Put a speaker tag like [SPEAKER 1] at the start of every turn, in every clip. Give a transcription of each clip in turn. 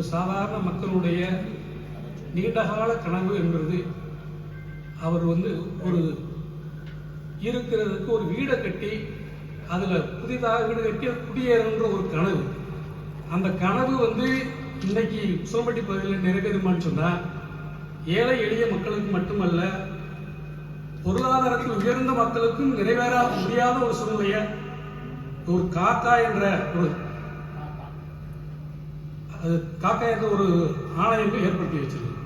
[SPEAKER 1] ஒரு சாதாரண மக்களுடைய நீண்டகால கனவு என்பது அவர் வந்து ஒரு இருக்கிறதுக்கு ஒரு வீடை கட்டி அதில் புதிதாக வீடு கட்டி குடியேறன்ற ஒரு கனவு. அந்த கனவு வந்து இன்னைக்கு சோம்பட்டி பகுதியில் நிறைவேறுமான்னு சொன்னால் ஏழை எளிய மக்களுக்கு மட்டுமல்ல பொருளாதாரத்தில் உயர்ந்த மக்களுக்கும் நிறைவேற முடியாத ஒரு சூழ்நிலையை ஒரு காக்கா என்ற ஒரு அது காக்கா ஒரு ஆணையம் ஏற்படுத்தி வச்சிருக்கு.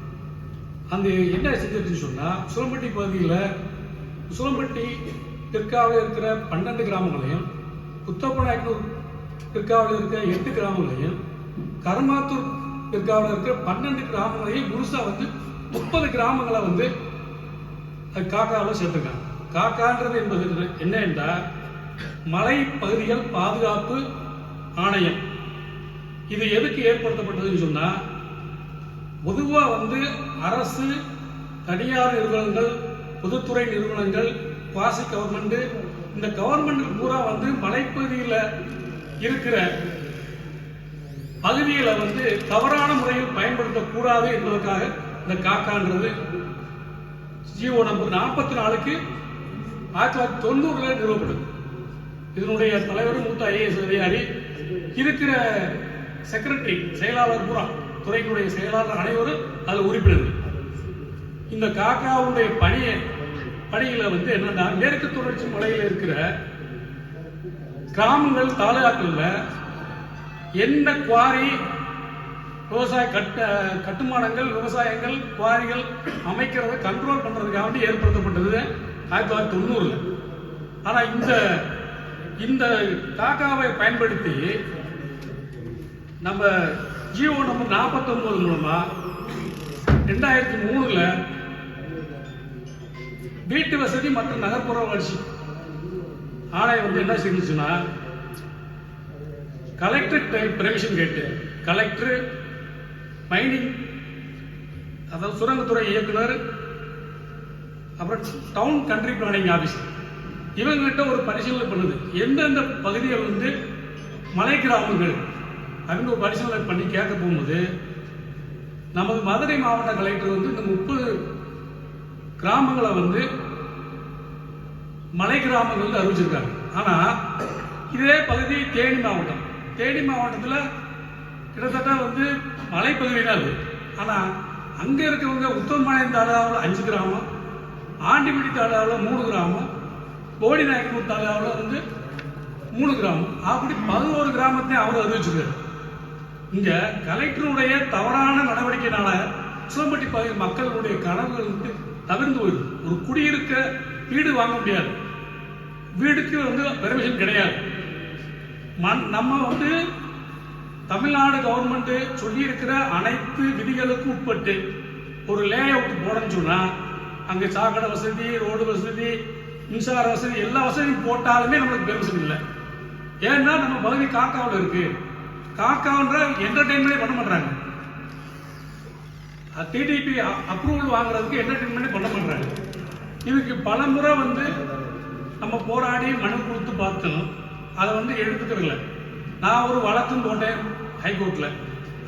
[SPEAKER 1] அந்த என்ன செஞ்சிருச்சுன்னு சொன்னால் சுரம்பட்டி பகுதியில் சுரம்பட்டி தெற்காவில் இருக்கிற பன்னெண்டு கிராமங்களையும் புத்தப்பநாயக்கனூர் தெற்காவில் இருக்கிற எட்டு கிராமங்களையும் கருமாத்தூர் தெற்காவில் இருக்கிற பன்னெண்டு கிராமங்களையும் முழுசாக வந்து முப்பது கிராமங்களை வந்து அது காக்காவில் சேர்த்துருக்காங்க. காக்கான்றது என்பது என்ன என்றால் மலை பகுதிகள் பாதுகாப்பு ஆணையம். இது எதுக்கு ஏற்படுத்தப்பட்டதுன்னு சொன்னா பொதுவா வந்து அரசு தனியார் நிறுவனங்கள் பொதுத்துறை நிறுவனங்கள் குவாசி கவர்மெண்ட் இந்த கவர்மெண்ட் பூரா வந்து மலைப்பகுதியில் இருக்கிற பகுதிகளை வந்து தவறான முறையில் பயன்படுத்தக்கூடாது என்பதற்காக இந்த காக்கான்றது. ஜிஓ நம்பர் நாற்பத்தி நாலுக்கு ஆயிரத்தி தொள்ளாயிரத்தி தொண்ணூறுல நிறுவப்படுது இதனுடைய தலைவர் மூத்த ஐஏஎஸ் அதிகாரி. இருக்கிற செக்ரட்டரி செயலாளர் பூரா துறையினுடைய செயலாளர் அனைவரும் அதில் உறுப்பினர் இந்த காக்காவுடைய பணியை பணியில வந்து என்னன்னா மேற்கு தொடர்ச்சி மலையில் இருக்கிற கிராமங்கள் தாலுகாக்கள்ல என்ன குவாரி விவசாய கட்ட கட்டுமானங்கள் விவசாயங்கள் குவாரிகள் அமைக்கிறத கண்ட்ரோல் பண்றதுக்காக வேண்டி ஏற்படுத்தப்பட்டது ஆயிரத்தி தொள்ளாயிரத்தி தொண்ணூறுல. ஆனா இந்த இந்த காக்காவை பயன்படுத்தி நம்ம ஜியோ நம்பர் நாற்பத்தொம்போது மூலமா ரெண்டாயிரத்தி மூணுல வீட்டு வசதி மற்றும் நகர்ப்புற வளர்ச்சி. ஆணையம் வந்து என்ன செஞ்சுச்சுன்னா கலெக்டர் பெர்மிஷன் கேட்டு கலெக்டர் மைனிங் அதாவது சுரங்கத்துறை இயக்குனர் அப்புறம் டவுன் கண்ட்ரி பிளானிங் ஆஃபீஸர் இவங்ககிட்ட ஒரு பரிசீலனை பண்ணுது. எந்தெந்த பகுதிகள் வந்து மலை கிராமங்கள் அப்படின்னு ஒரு பரிசீலனை பண்ணி கேட்க போகும்போது நமது மதுரை மாவட்ட கலெக்டர் வந்து இந்த முப்பது கிராமங்களை வந்து மலை கிராமங்கள்னு அறிவிச்சிருக்காங்க ஆனால் இதே பகுதி தேனி மாவட்டம். தேனி மாவட்டத்தில் கிட்டத்தட்ட வந்து மலைப்பகுதி தான் அது. ஆனால் அங்கே இருக்கிறவங்க உத்தமபாளையம் தாலுகாவில் அஞ்சு கிராமம் ஆண்டிப்பட்டி தாலுகாவில் மூணு கிராமம் போடி நாயக்கூர் தாலுகாவில் வந்து மூணு கிராமம். அப்படி பதினோரு கிராமத்தையும் அவர் அறிவிச்சிருக்காரு. இங்க கலெக்டருடைய தவறான நடவடிக்கையினால சிலம்பட்டி பகுதி மக்களுடைய கனவுகள் வந்து தவிர்ந்து போயிடும் ஒரு குடியிருக்க வீடு வாங்க முடியாது. வீடுக்கு வந்து பெர்மிஷன் கிடையாது. மண் நம்ம வந்து தமிழ்நாடு கவர்மெண்ட் சொல்லியிருக்கிற அனைத்து விதிகளுக்கும் உட்பட்டு ஒரு லே அவுட் போடணும்னு சொன்னா அங்க சாக்கடை வசதி ரோடு வசதி மின்சார வசதி எல்லா வசதியும் போட்டாலுமே நம்மளுக்கு பெர்மிஷன் இல்லை. ஏன்னா நம்ம பகுதி காக்காவில் இருக்குது காக்கான்ற என்டர்டைன்மெண்ட் பண்ண மாட்டாங்க டிடிபி அப்ரூவல் வாங்குறதுக்கு என்டர்டைன்மெண்ட் பண்ண மாட்டாங்க இதுக்கு பல முறை வந்து நம்ம போராடி மனு கொடுத்து பார்த்தோம் அதை வந்து எடுத்துக்கிறல நான் ஒரு வழக்கும் போட்டேன் ஹைகோர்ட்ல.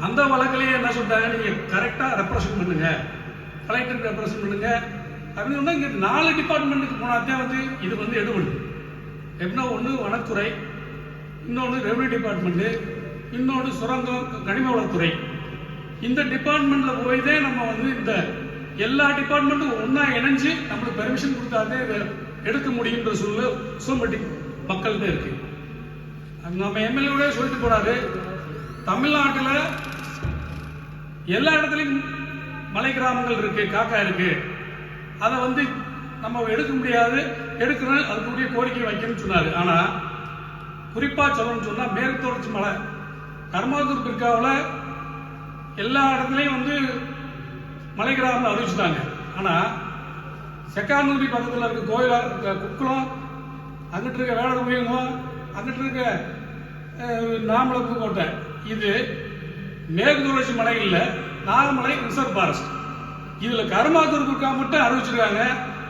[SPEAKER 1] அந்த வழக்கிலேயே என்ன சொல்றாங்க நீங்க கரெக்டா ரெப்ரசன்ட் பண்ணுங்க. கலெக்டர் ரெப்ரசன்ட் பண்ணுங்க. அப்படின்னு சொன்னா இங்க நாலு டிபார்ட்மெண்ட்டுக்கு போனாதான் வந்து இது வந்து எடுபடும். எப்படின்னா ஒன்று வனத்துறை இன்னொன்று ரெவன்யூ டிபார்ட்மெண்ட்டு இன்னொன்று சுரங்கம் கனிம வளத்துறை இந்த டிபார்ட்மெண்ட்ல போய் தான் நம்ம வந்து இந்த எல்லா டிபார்ட்மெண்ட்டும் ஒன்னா இணைஞ்சு நம்மளுக்கு பெர்மிஷன் கொடுத்தாதே இதை எடுக்க முடியுன்ற சூழல் சோம்பட்டி மக்கள்கிட்ட இருக்கு. நம்ம எம்எல்ஏ சொல்லிட்டு போறாரு தமிழ்நாட்டில் எல்லா இடத்துலையும் மலை கிராமங்கள் இருக்கு காக்கா இருக்கு. அதை வந்து நம்ம எடுக்க முடியாது எடுக்கணும் அதுக்குரிய கோரிக்கை வைக்கணும்னு சொன்னாரு. ஆனா குறிப்பா சொல்லணும்னு சொன்னா மேற்கு தொடர்ச்சி மலை தர்மாதூர் பிற்காவில் எல்லா இடத்துலையும் வந்து மலை கிராமம் அறிவிச்சுட்டாங்க. ஆனால் செக்கானூரி பக்கத்தில் இருக்க கோயிலாக இருக்க குக்குளம் அங்கிட்டு இருக்க வேடகுடியங்கம் அங்கிட்டு இருக்க அஹ், கோட்டை இது மேற்கு தொடர்ச்சி மலை இல்லை நாகமலை ரிசர்வ் ஃபாரஸ்ட். இதில் கருமாத்தூர் குக்கா மட்டும் அறிவிச்சிருக்காங்க.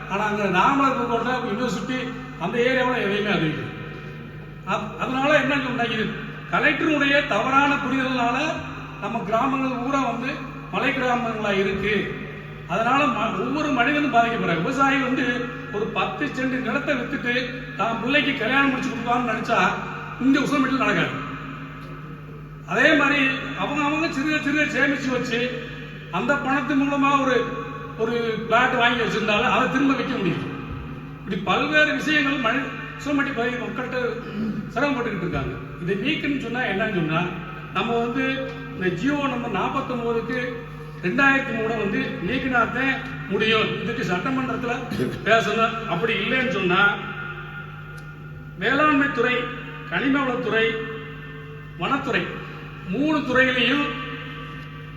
[SPEAKER 1] ஆனால் அங்கே நாமலப்பு கோட்டை யூனிவர்சிட்டி அந்த ஏரியாவில் எதையுமே அறிவிக்கல. அப்- அதனால என்ன சொன்னாங்க கலெக்டருடைய தவறான புரிதல்னால நம்ம கிராமங்கள் பூரா வந்து மலை கிராமங்களா இருக்கு. அதனால ம- ஒவ்வொரு மனிதனும் பாதிக்கப்படுறாங்க விவசாயி வந்து ஒரு பத்து செண்டு நிலத்தை வித்துட்டு தான் பிள்ளைக்கு கல்யாணம் முடிச்சு கொடுக்கலாம்னு நினைச்சா இந்த உசலமேட்டில் நடக்காது. அதே மாதிரி அவங்க அவங்க சிறுக சிறுக சேமிச்சு வச்சு அந்த பணத்து மூலமா ஒரு ஒரு பிளாட் வாங்கி வச்சிருந்தாலும் அதை திரும்ப வைக்க முடியும் இப்படி பல்வேறு விஷயங்கள் மனி சுமட்டி பகுதி மக்கள்கிட்ட சிரமப்பட்டுக்கிட்டு இருக்காங்க. இதை நீக்குன்னு சொன்னால் என்னன்னு சொன்னால் நம்ம வந்து இந்த ஜியோ நம்பர் நாற்பத்தொம்போதுக்கு ரெண்டாயிரத்தி மூணு வந்து நீக்கினாத்தான் முடியும். இதுக்கு சட்டமன்றத்தில் பேசணும். அப்படி இல்லைன்னு சொன்னால் வேளாண்மை துறை கனிம வளத்துறை வனத்துறை மூணு துறையிலையும்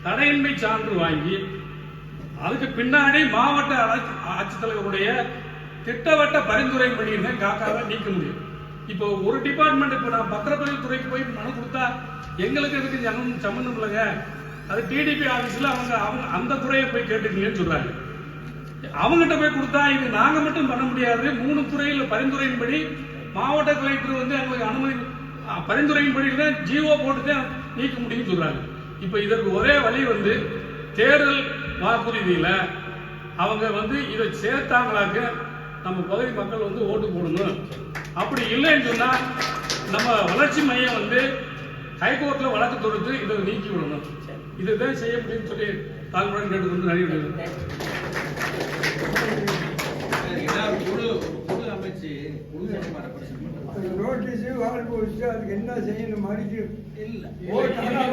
[SPEAKER 1] தடையின்மை சான்று வாங்கி அதுக்கு பின்னாடி மாவட்ட ஆட்சித்தலைவருடைய திட்டவட்ட பரிந்துரை பண்ணியிருந்தேன் காக்காவை நீக்க முடியும். இப்போ ஒரு டிபார்ட்மெண்ட் இப்போ நான் பத்திரப்பதிவு துறைக்கு போய் மனு கொடுத்தா எங்களுக்கு இதுக்கு சம்மந்தம் சம்மந்தம் இல்லைங்க அது டிடிபி ஆஃபீஸில் அவங்க அவங்க அந்த துறையை போய் கேட்டுக்கீங்கன்னு சொல்கிறாங்க அவங்ககிட்ட போய் கொடுத்தா இது நாங்கள் மட்டும் பண்ண முடியாது. மூணு துறையில் பரிந்துரையின்படி மாவட்ட கலெக்டர் வந்து எங்களுக்கு அனுமதி பரிந்துரையின்படி தான் ஜிஓ போட்டு தான் நீக்க முடியும்னு சொல்கிறாங்க இப்போ இதற்கு ஒரே வழி வந்து தேர்தல் வாக்குறுதியில் அவங்க வந்து இதை சேர்த்தாங்களாக்க நம்ம பகுதி மக்கள் வந்து ஓட்டு போடணும். அப்படி இல்லைன்னு சொன்னா நம்ம வளர்ச்சி மையம் வந்து ஹைகோர்ட்ல வழக்கு தொடுத்து இதை நீக்கி விடணும். இதுதான் செய்ய முடியும்னு சொல்லி தாழ்வுடன்
[SPEAKER 2] மூலமா represent பண்றது.
[SPEAKER 3] நோட்டீஸ் வாழ்க்கை வச்சு அதுக்கு என்ன செய்யணும் மறுக்கு
[SPEAKER 2] இல்ல.